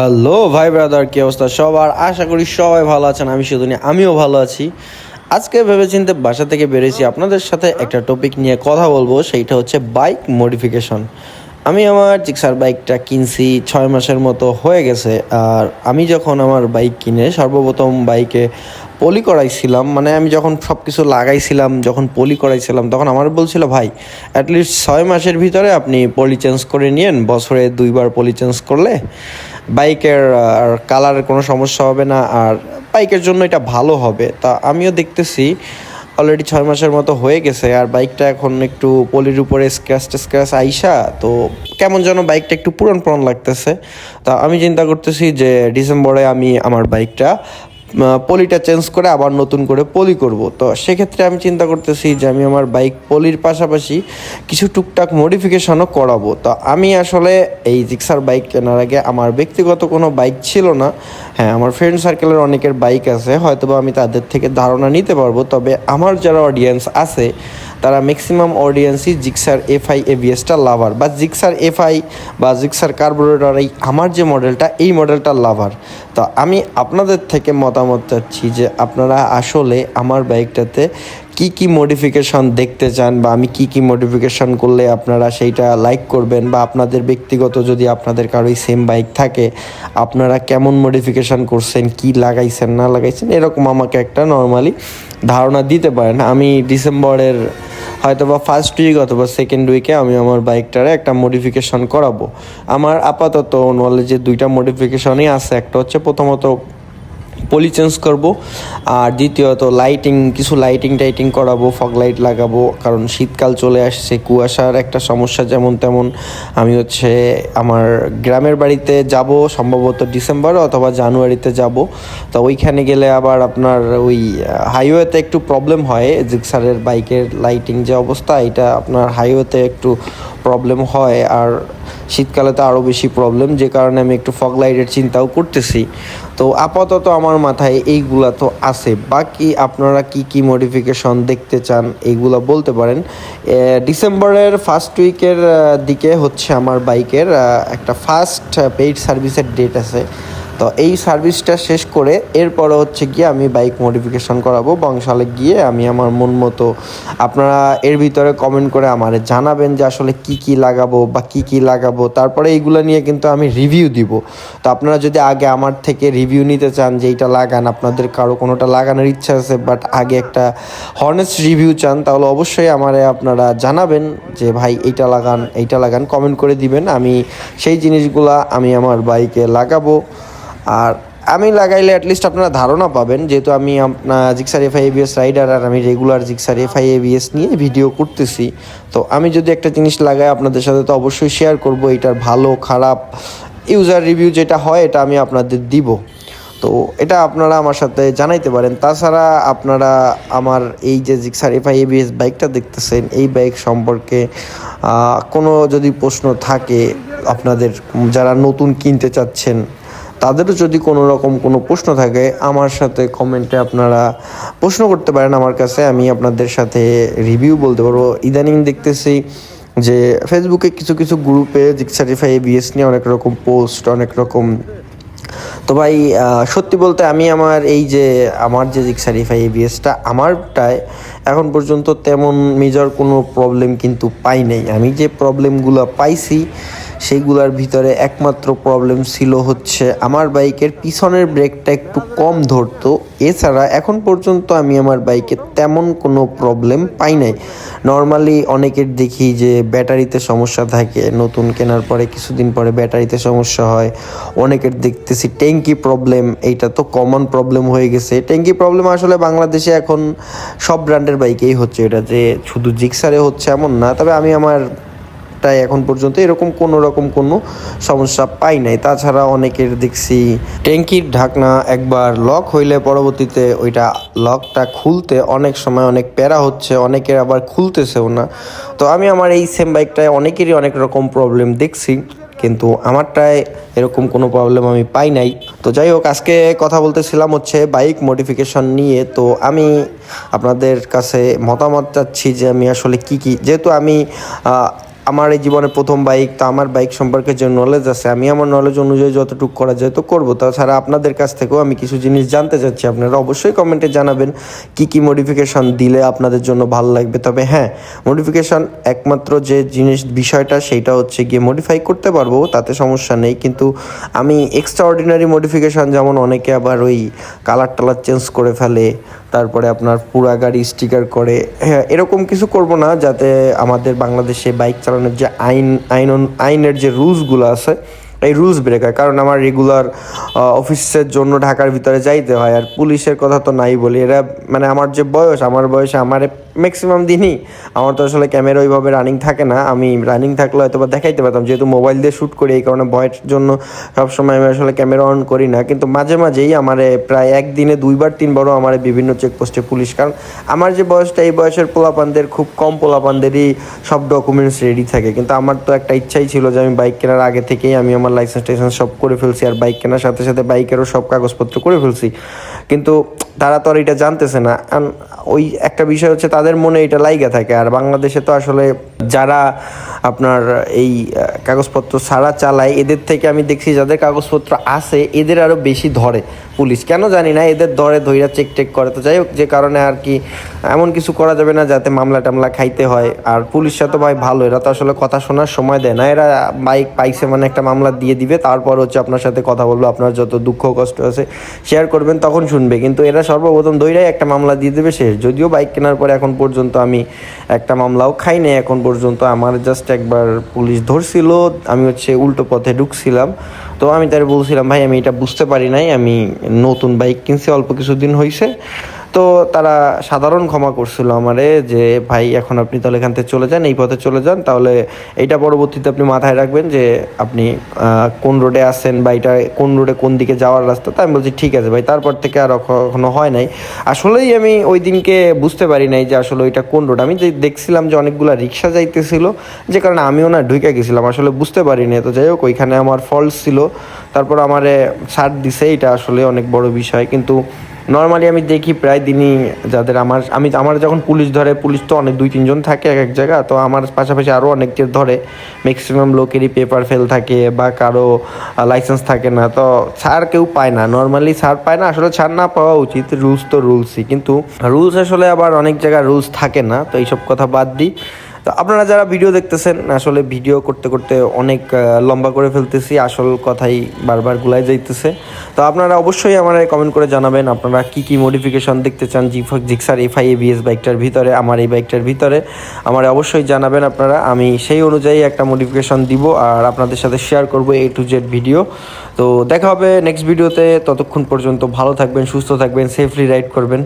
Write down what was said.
Hello ভাই brother কি অবস্থা? সবার আশা করি সবাই ভালো আছেন, আমি শুধু না আমিও ভালো আছি। আজকে ভেবেচিন্তে বাসা থেকে বেরিয়েছি, আপনাদের সাথে একটা টপিক নিয়ে কথা বলব, সেইটা হচ্ছে বাইক মডিফিকেশন আমি আমার জিক্সার বাইকটা কিনছি, ছয় মাসের মতো হয়ে গেছে, আর আমি যখন আমার বাইক কিনে সর্বপ্রথম বাইকে পলি করাইছিলাম মানে আমি যখন সব কিছু লাগাইছিলাম, যখন পলি করাইছিলাম, তখন আমার বলছিল, ভাই অ্যাটলিস্ট ছয় মাসের ভিতরে আপনি পলি চেঞ্জ করে নিয়েন, বছরে দুইবার পলি চেঞ্জ করলে। বাইকের, আর কালারের কোনো সমস্যা হবে না, আর বাইকের জন্য এটা ভালো হবে। তা আমিও দেখতেছি অলরেডি ছয় মাসের মতো হয়ে গেছে, আর বাইকটা এখন একটু পলির উপরে স্ক্র্যাচ স্ক্র্যাচ আইসা, তো কেমন যেন বাইকটা একটু পুরন পুরন লাগতেছে। তা আমি চিন্তা করতেছি যে ডিসেম্বরে আমি আমার বাইকটা পলিটা চেঞ্জ করে আবার নতুন করে পলি করব। তো সেক্ষেত্রে আমি চিন্তা করতেছি যে আমি আমার বাইক পলির পাশাপাশি কিছু টুকটাক মডিফিকেশনও করাবো। তো আমি আসলে এই জিক্সার বাইক কেনার আগে আমার ব্যক্তিগত কোনো বাইক ছিল না। হ্যাঁ আমার ফ্রেন্ড সার্কেলের অনেকের বাইক আছে, হয়তোবা আমি তাদের থেকে ধারণা নিতে পারব। তবে আমার যারা অডিয়েন্স আছে তারা ম্যাক্সিমাম অডিয়েন্সই জিক্সার এফআই এভিএসটা লাভার বা জিক্সার এফআই বা জিক্সার কার্বোরেটর এই আমার যে মডেলটা এই মডেলটা লাভার তো আমি আপনাদের থেকে মতামত চাচ্ছি যে আপনারা আসলে আমার বাইকটাতে কি কি মডিফিকেশন দেখতে চান বা আমি কি কি মডিফিকেশন করলে আপনারা সেইটা লাইক করবেন বা আপনাদের ব্যক্তিগত যদি আপনাদের কারোই সেম বাইক থাকে, আপনারা কেমন মডিফিকেশন করছেন, কি লাগাইছেন, না লাগাইছেন, এরকম আমাকে একটা নর্মালি ধারণা দিতে পারেন। আমি ডিসেম্বরের হয়তো বা ফার্স্ট উইক অথবা সেকেন্ড উইকে আমি আমার বাইকটারে একটা মডিফিকেশন করাবো। আমার আপাতত নলেজে দুইটা মডিফিকেশনই আছে। একটা হচ্ছে প্রথমত পলি চেঞ্জ করব। আর দ্বিতীয়ত লাইটিং কিছু লাইটিং টাইটিং করাবো ফগ লাইট লাগাবো, কারণ শীতকাল চলে আসছে, কুয়াশার একটা সমস্যা যেমন তেমন। আমি হচ্ছে আমার গ্রামের বাড়িতে যাব, সম্ভবত ডিসেম্বর অথবা জানুয়ারিতে যাব। তো ওইখানে গেলে আবার আপনার ওই হাইওয়েতে একটু প্রবলেম হয় জিক্সারের বাইকের লাইটিং যে অবস্থা, এটা আপনার হাইওয়েতে একটু প্রবলেম হয় আর শীতকালে তো আরও বেশি প্রবলেম যে কারণে আমি একটু ফগ লাইটের চিন্তাও করতেছি। তো আপাতত আমার মাথায় এইগুলা তো আছে। বাকি আপনারা কি কি মডিফিকেশন দেখতে চান এইগুলা বলতে পারেন। ডিসেম্বরের ফার্স্ট উইকের দিকে হচ্ছে আমার বাইকের একটা ফার্স্ট পেইড সার্ভিসের ডেট আছে। তো এই সার্ভিসটা শেষ করে এরপরে হচ্ছে গিয়ে আমি বাইক মডিফিকেশন করাবো। বংশালে গিয়ে আমি আমার মন মতো আপনারা এর ভিতরে কমেন্ট করে আমার জানাবেন যে আসলে কি কি লাগাবো বা কি কি লাগাবো। তারপরে এইগুলো নিয়ে কিন্তু আমি রিভিউ দিব। তো আপনারা যদি আগে আমার থেকে রিভিউ নিতে চান যে এইটা লাগান, আপনাদের কারও কোনোটা লাগানোর ইচ্ছা আছে বাট আগে একটা হর্নেস্ট রিভিউ চান, তাহলে অবশ্যই আমারে আপনারা জানাবেন যে ভাই এইটা লাগান এইটা লাগান কমেন্ট করে দিবেন। আমি সেই জিনিসগুলা আমি আমার বাইকে লাগাবো। আর আমি লাগাইলে অ্যাটলিস্ট আপনারা ধারণা পাবেন, যেহেতু আমি আপনার জিক্সার এফআই এবিএস রাইডার আর আমি রেগুলার জিক্সার এফআই এবিএস নিয়ে ভিডিও করতেছি। তো আমি যদি একটা জিনিস লাগাই আপনাদের সাথে, তো অবশ্যই শেয়ার করব, এটার ভালো, খারাপ ইউজার রিভিউ যেটা হয়, এটা আমি আপনাদের দিব। তো এটা আপনারা আমার সাথে জানাইতে পারেন। তাছাড়া আপনারা আমার এই যে জিক্সার এফআই এবিএস বাইকটা দেখতেছেন, এই বাইক সম্পর্কে কোনো যদি প্রশ্ন থাকে আপনাদের, যারা নতুন কিনতে চাচ্ছেন তাদেরও যদি কোনো রকম কোনো প্রশ্ন থাকে, আমার সাথে কমেন্টে আপনারা প্রশ্ন করতে পারেন আমার কাছে। আমি আপনাদের সাথে রিভিউ বলতে পারব। ইদানিং দেখতেছি যে ফেসবুকে কিছু কিছু গ্রুপে জিক্সারিফাই বিএস নিয়ে অনেক রকম পোস্ট অনেক রকম তো ভাই সত্যি বলতে আমি আমার এই যে, আমার যে জিক্সারিফাই এবিএসটা আমারটায় এখন পর্যন্ত তেমন মেজর কোনো প্রবলেম কিন্তু পাই নাই। আমি যে প্রবলেমগুলো পাইছি সেইগুলোর ভিতরে একমাত্র প্রবলেম ছিল হচ্ছে আমার বাইকের পিছনের ব্রেকটা একটু কম ধরতো। এছাড়া এখন পর্যন্ত আমি আমার বাইকে তেমন কোনো প্রবলেম পাই নাই। নর্মালি অনেকের দেখি যে ব্যাটারিতে সমস্যা থাকে, নতুন কেনার পরে কিছুদিন পরে ব্যাটারিতে সমস্যা হয়। অনেকের দেখতেছি ট্যাঙ্কি প্রবলেম এইটা তো কমন প্রবলেম হয়ে গেছে। ট্যাঙ্কি প্রবলেম আসলে বাংলাদেশে এখন সব ব্র্যান্ডের বাইকেই হচ্ছে। এটা যে শুধু জিক্সারে হচ্ছে এমন না, তবে আমি আমার তাই এখন পর্যন্ত এরকম কোনো রকম কোনো সমস্যা পাই নাই। তাছাড়া অনেকের দেখছি ট্যাঙ্কির ঢাকনা একবার লক হইলে পরবর্তীতে ওইটা লকটা খুলতে অনেক সময় অনেক প্যারা হচ্ছে, অনেকের আবার খুলতেছেও না। তো আমি আমার এই সেম বাইকটায় অনেকেরই অনেক রকম প্রবলেম দেখছি, কিন্তু আমারটায় এরকম কোনো প্রবলেম আমি পাই নাই। তো যাই হোক, আজকে কথা বলতেছিলাম হচ্ছে বাইক মডিফিকেশন নিয়ে। তো আমি আপনাদের কাছে মতামত চাচ্ছি যে আমি আসলে কি কি যেহেতু আমি আমার এই জীবনে প্রথম বাইক তো আমার বাইক সম্পর্কে যে নলেজ আছে, আমি আমার নলেজ অনুযায়ী যতটুকু করা যায় তো করব। তাছাড়া আপনাদের কাছ থেকেও আমি কিছু জিনিস জানতে চাচ্ছি। আপনারা অবশ্যই কমেন্টে জানাবেন কি কি মডিফিকেশন দিলে আপনাদের জন্য ভালো লাগবে। তবে হ্যাঁ মডিফিকেশন একমাত্র যে জিনিস, বিষয়টা সেইটা হচ্ছে গিয়ে মডিফাই করতে পারব, তাতে সমস্যা নেই। কিন্তু আমি এক্সট্রা অর্ডিনারি মডিফিকেশন যেমন অনেকে আবার ওই কালার টালার চেঞ্জ করে ফেলে তারপরে আপনার পুরা গাড়ি স্টিকার করে। হ্যাঁ এরকম কিছু করব না, যাতে আমাদের বাংলাদেশে বাইক চালানোর যে আইন আইন, আইনের যে রুলসগুলো আছে, এই রুলস ব্রেক হয়। কারণ আমার রেগুলার অফিসের জন্য ঢাকার ভিতরে যাইতে হয়, আর পুলিশের কথা তো নাই বলি। এরা মানে আমার যে বয়স, আমার বয়সে আমার ম্যাক্সিমাম দিনই। আমার তো আসলে ক্যামেরা ওইভাবে রানিং থাকে না। আমি রানিং থাকলে হয়তো বা দেখাইতে পারতাম। যেহেতু মোবাইল দিয়ে শ্যুট করি, এই কারণে ভয়ের জন্য সবসময় আমি আসলে ক্যামেরা অন করি না। কিন্তু মাঝে মাঝেই আমার প্রায় একদিনে দুইবার, তিনবারও আমার বিভিন্ন চেকপোস্টে পুলিশ কারণ আমার যে বয়সটা, এই বয়সের পোলাপানদের, খুব কম পোলাপানদেরই সব ডকুমেন্টস রেডি থাকে। কিন্তু আমার তো একটা ইচ্ছাই ছিল যে আমি বাইক কেনার আগে থেকেই আমি আমার লাইসেন্স টাইসেন্স সব করে ফেলছি। আর বাইক কেনার সাথে সাথে বাইকেরও সব কাগজপত্র করে ফেলছি। কিন্তু তারা তো আর এটা জানতেছে না। ওই একটা বিষয় হচ্ছে তাদের মনে এটা লাইগা থাকে। আর বাংলাদেশে তো আসলে যারা আপনার এই কাগজপত্র ছাড়া চালায়, এদের থেকে আমি দেখছি যাদের কাগজপত্র আছে, এদের আরও বেশি ধরে। পুলিশ। কেন জানি না, এদের দরে ধৈরা চেক টেক করে। তো যাই হোক, যে কারণে আর কি এমন কিছু করা যাবে না যাতে মামলা টামলা খাইতে হয়। আর পুলিশরা তো ভাই ভালো, এরা তো আসলে কথা শোনার সময় দেয় না। এরা বাইক পাইছে মানে একটা মামলা দিয়ে দিবে, তারপর হচ্ছে আপনার সাথে কথা বলব, আপনার যত দুঃখ কষ্ট আছে শেয়ার করবেন, তখন শুনবে। কিন্তু এরা সর্বপ্রথম দইরাই একটা মামলা দিয়ে দেবে শেষ। যদিও বাইক কেনার পরে এখন পর্যন্ত আমি একটা মামলাও খাই নাই, এখন পর্যন্ত আমার জাস্ট একবার পুলিশ ধরছিল, আমি হচ্ছে উল্টো পথে ঢুকছিলাম। তো আমি তার বলছিলাম, ভাই, আমি এটা বুঝতে পারি নাই, আমি নতুন বাইক কিনছি, অল্প কিছুদিন হয়েছে তো তারা সাধারণ ক্ষমা করছিল আমারে যে, ভাই, এখন আপনি তাহলে এখান থেকে চলে যান, এই পথে চলে যান। তাহলে এইটা পরবর্তীতে আপনি মাথায় রাখবেন যে, আপনি কোন রোডে আসেন বা এটা কোন রোডে কোন দিকে যাওয়ার রাস্তা। তো আমি বলছি, ঠিক আছে ভাই, তারপর থেকে আর কখনো হয় নাই। আসলেই আমি ওই দিনকে বুঝতে পারি নাই যে, আসলে ওইটা কোন রোড। আমি যে দেখছিলাম যে, অনেকগুলা রিক্সা যাইতেছিল, যে কারণে আমিও না ঢুকে গেছিলাম। আসলে বুঝতে পারিনি তো যাই হোক, ওইখানে আমার ফল্ট ছিল। তারপর আমারে ছাড় দিছে, এটা আসলে অনেক বড় বিষয়। কিন্তু নর্মালি আমি দেখি প্রায় দিনই যাদের আমার, আমি, আমার যখন পুলিশ ধরে, পুলিশ তো অনেক দুই তিনজন থাকে এক এক জায়গা, তো আমার পাশাপাশি আরও অনেকের ধরে। ম্যাক্সিমাম লোকেরই পেপার ফেল থাকে বা কারও লাইসেন্স থাকে না, তো ছাড় কেউ পায় না। নর্মালি ছাড় পায় না, আসলে ছাড় না পাওয়া উচিত রুলস তো রুলসই কিন্তু রুলস আসলে আবার অনেক জায়গায় রুলস থাকে না, তো এইসব কথা বাদ দিই। তো আপনারা যারা ভিডিও দেখতেছেন, আসলে ভিডিও করতে করতে অনেক লম্বা করে ফেলতেছি, আসল কথাই বারবার গুলাই যাইতেছে। তো আপনারা অবশ্যই আমার কমেন্ট করে জানাবেন, আপনারা কি কি মডিফিকেশন দেখতে চান জি জিক্সার এফআই এবিএস বাইকটার ভিতরে, আমার এই বাইকটার ভিতরে। আমার অবশ্যই জানাবেন আপনারা, আমি সেই অনুযায়ী একটা মডিফিকেশন দিব আর আপনাদের সাথে শেয়ার করব এ টু জেড ভিডিও তো দেখা হবে নেক্সট ভিডিওতে ততক্ষণ পর্যন্ত ভালো থাকবেন, সুস্থ থাকবেন সেফলি রাইড করবেন।